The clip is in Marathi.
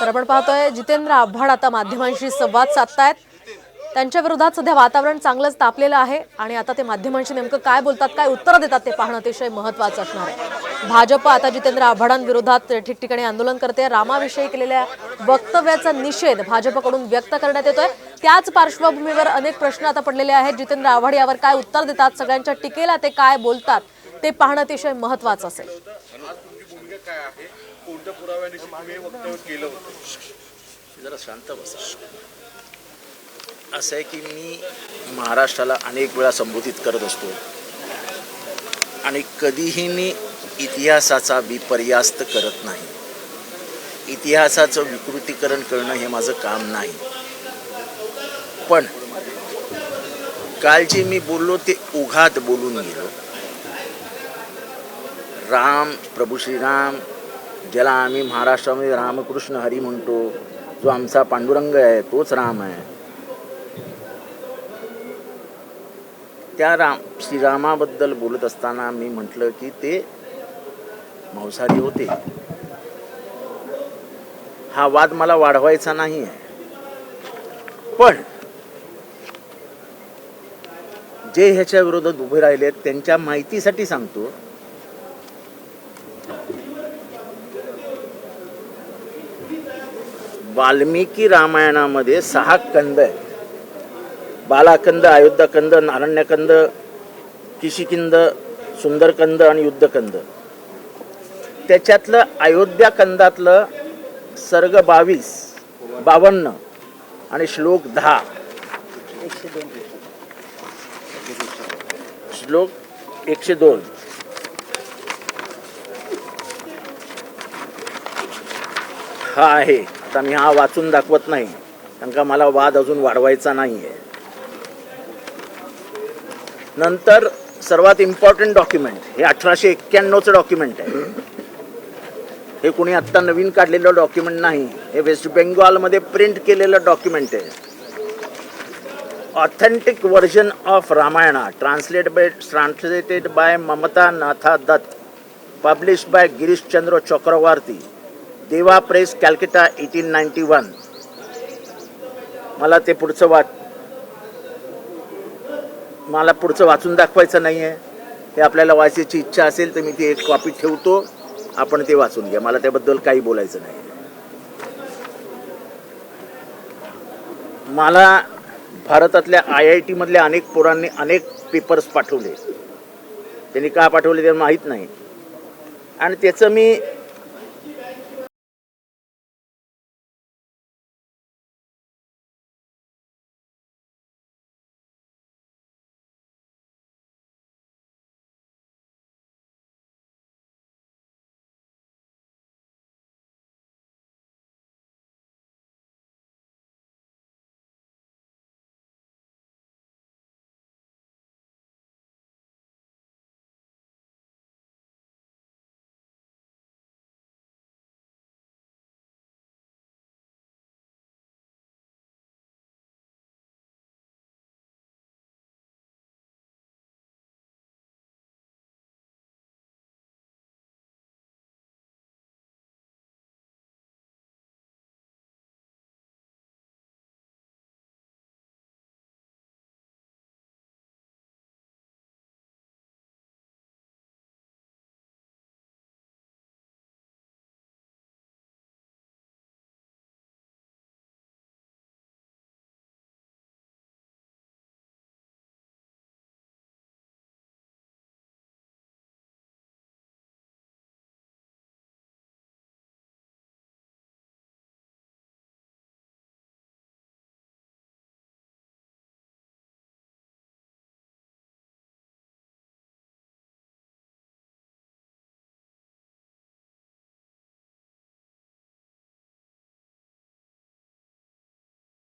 तर आपण पाहतोय जितेंद्र आव्हाड आता माध्यमांशी संवाद साधतायत. त्यांच्या विरोधात सध्या वातावरण चांगलंच तापलेलं आहे आणि आता ते माध्यमांशी नेमकं काय बोलतात काय उत्तर देतात ते पाहणं अतिशय महत्वाचं असणार आहे. भाजप आता जितेंद्र आव्हाडांविरोधात ठिकठिकाणी आंदोलन करते. रामाविषयी केलेल्या वक्तव्याचा निषेध भाजपकडून व्यक्त करण्यात येतोय. त्याच पार्श्वभूमीवर अनेक प्रश्न आता पडलेले आहेत. जितेंद्र आव्हाड यावर काय उत्तर देतात सगळ्यांच्या टीकेला ते काय बोलतात ते पाहणं अतिशय महत्वाचं असेल. कोणत्या पुराव्यानिशी तुम्ही हे वक्तव्य केलं होतं? जरा शांत बसा. असं आहे की मी महाराष्ट्राला अनेक वेळा संबोधित करत असतो. आणि कधीही मी इतिहासाचा विपर्यास्त करत नाही. इतिहासाचं विकृतीकरण करणं हे माझं काम नाही. पण काल जे मी बोललो ते उघात बोलून गेलो. राम प्रभू श्रीराम ज्याला आम्ही महाराष्ट्रामध्ये रामकृष्ण हरी म्हणतो जो आमचा पांडुरंग आहे तोच राम आहे. त्या राम श्रीरामाबद्दल बोलत असताना मी म्हटलं की ते मांसाहारी होते. हा वाद मला वाढवायचा नाही आहे. पण जे ह्याच्या विरोधात उभे राहिले त्यांच्या माहितीसाठी सांगतो. वाल्मिकी रामायणामध्ये सहा कंद आहे बालाकंद अयोध्याकंद नारण्यकंद किशिकिंद सुंदरकंद आणि युद्धकंद त्याच्यातलं अयोध्याकंदातलं सर्ग बावीस बावन्न आणि श्लोक दहा. श्लोक एकशे दोन. हा आहे. आता मी हा वाचून दाखवत नाही कारण का मला वाद अजून वाढवायचा नाही आहे नंतर सर्वात इम्पॉर्टंट डॉक्युमेंट हे अठराशे एक्क्याण्णवचं डॉक्युमेंट आहे. हे कोणी आत्ता नवीन काढलेलं डॉक्युमेंट नाही हे वेस्ट बेंगॉलमध्ये प्रिंट केलेलं डॉक्युमेंट आहे. Authentic version of Ramayana translate by translated by Mamata Natha Dutt publish by Girishchandra Chakravarti Deva press Calcutta eighteen ninety one. मला ते पुढचं वाच मला पुढचं वाचून दाखवायचं नाही आहे हे आपल्याला वाचायची इच्छा असेल तर मी ती एक कॉपी ठेवतो. आपण ते वाचून घ्या. मला त्याबद्दल काही बोलायचं नाही. मला भारतातल्या आय आय टीमधल्या अनेक पोरांनी अनेक पेपर्स पाठवले. त्यांनी का पाठवले ते माहीत नाही. आणि त्याचं मी